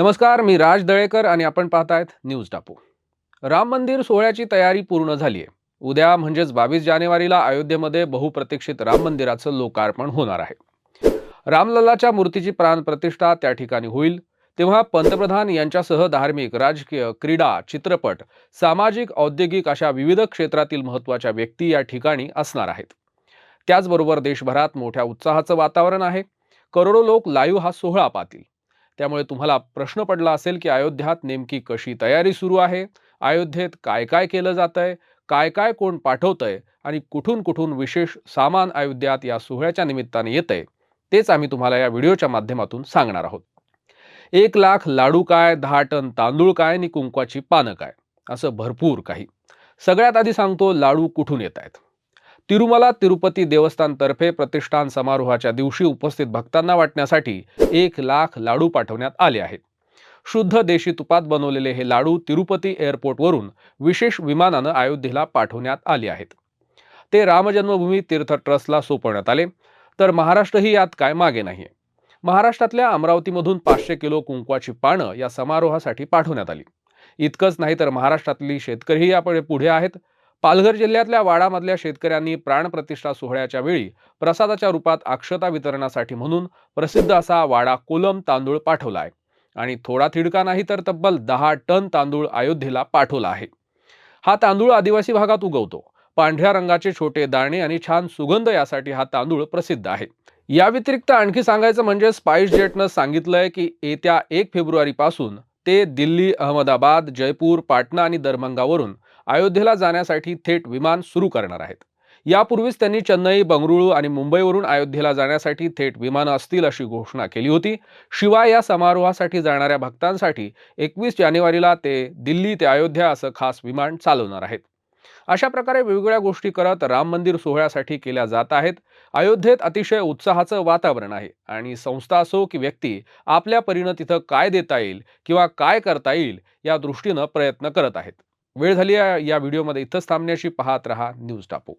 नमस्कार मी राज दळेकर आणि आपण पाहतायत न्यूज टापू. राम मंदिर सोहळ्याची तयारी पूर्ण झाली आहे उद्या म्हणजेच बावीस जानेवारीला अयोध्येमध्ये बहुप्रतीक्षित राम मंदिराचं लोकार्पण होणार आहे. रामलल्लाच्या मूर्तीची प्राणप्रतिष्ठा त्या ठिकाणी होईल. तेव्हा पंतप्रधान यांच्यासह धार्मिक राजकीय क्रीडा चित्रपट सामाजिक औद्योगिक अशा विविध क्षेत्रातील महत्त्वाच्या व्यक्ती या ठिकाणी असणार आहेत. त्याचबरोबर देशभरात मोठ्या उत्साहाचं वातावरण आहे. करोडो लोक लाईव्ह हा सोहळा पाहतील. त्यामुळे तुम्हाला प्रश्न पडला असेल की अयोध्यात नेमकी कशी तयारी सुरू आहे? अयोध्येत काय काय केलं जातंय? काय काय कोण पाठवतंय? आणि कुठून कुठून विशेष सामान अयोध्यात या सोहळ्याच्या निमित्ताने येतंय? तेच आम्ही तुम्हाला या व्हिडिओच्या माध्यमातून सांगणार आहोत. एक लाख लाडू काय दहा टन तांदूळ काय आणि कुंकवाची पानं काय? असं भरपूर काही. सगळ्यात आधी सांगतो लाडू कुठून येत आहेत तिरुमला तिरुपती देवस्थानतर्फे प्रतिष्ठान समारोहाच्या दिवशी उपस्थित भक्तांना वाटण्यासाठी एक लाख लाडू पाठवण्यात आले आहेत. शुद्ध देशी तुपात बनवलेले हे लाडू तिरुपती एअरपोर्टवरून विशेष विमानानं अयोध्येला पाठवण्यात आले आहेत. ते रामजन्मभूमी तीर्थ ट्रस्टला सोपवण्यात आले. तर महाराष्ट्रही यात काय मागे नाही महाराष्ट्रातल्या अमरावतीमधून पाचशे किलो कुंकवाची पानं या समारोहासाठी पाठवण्यात आली. इतकंच नाही तर महाराष्ट्रातली शेतकरीही आपण पुढे आहेत. पालघर जिल्ह्यातल्या वाडामधल्या शेतकऱ्यांनी प्राणप्रतिष्ठा सोहळ्याच्या वेळी प्रसादाच्या रूपात अक्षता वितरणासाठी म्हणून प्रसिद्ध असा वाडा कोलम तांदूळ पाठवला आहे. आणि थोडा थिडका नाही तर तब्बल दहा टन तांदूळ अयोध्येला पाठवला आहे. हा तांदूळ आदिवासी भागात उगवतो. पांढऱ्या रंगाचे छोटे दाणे आणि छान सुगंध यासाठी हा तांदूळ प्रसिद्ध आहे. या व्यतिरिक्त आणखी सांगायचं म्हणजे स्पाइस जेटनं सांगितलंय की येत्या एक फेब्रुवारीपासून ते दिल्ली अहमदाबाद जयपूर पाटणा आणि दरभंगावरून अयोध्येला जाण्यासाठी थेट विमान सुरू करणार आहेत. यापूर्वीच त्यांनी चेन्नई बंगळुरू आणि मुंबईवरून अयोध्येला जाण्यासाठी थेट विमानं असतील अशी घोषणा केली होती. शिवाय या समारोहासाठी जाणाऱ्या भक्तांसाठी एकवीस जानेवारीला ते दिल्ली ते अयोध्या असं खास विमान चालवणार आहेत. अशा प्रकारे वेगवेगळ्या गोष्टी करत राम मंदिर सोहळ्यासाठी केल्या जात आहेत. अयोध्येत अतिशय उत्साहाचं वातावरण आहे आणि संस्था असो की व्यक्ती आपल्या परीनं तिथं काय देता येईल किंवा काय करता येईल या दृष्टीनं प्रयत्न करत आहेत. वेळ झाली आहे या व्हिडिओमध्ये. इथंच थांबण्याशी पाहत रहा न्यूज टापू.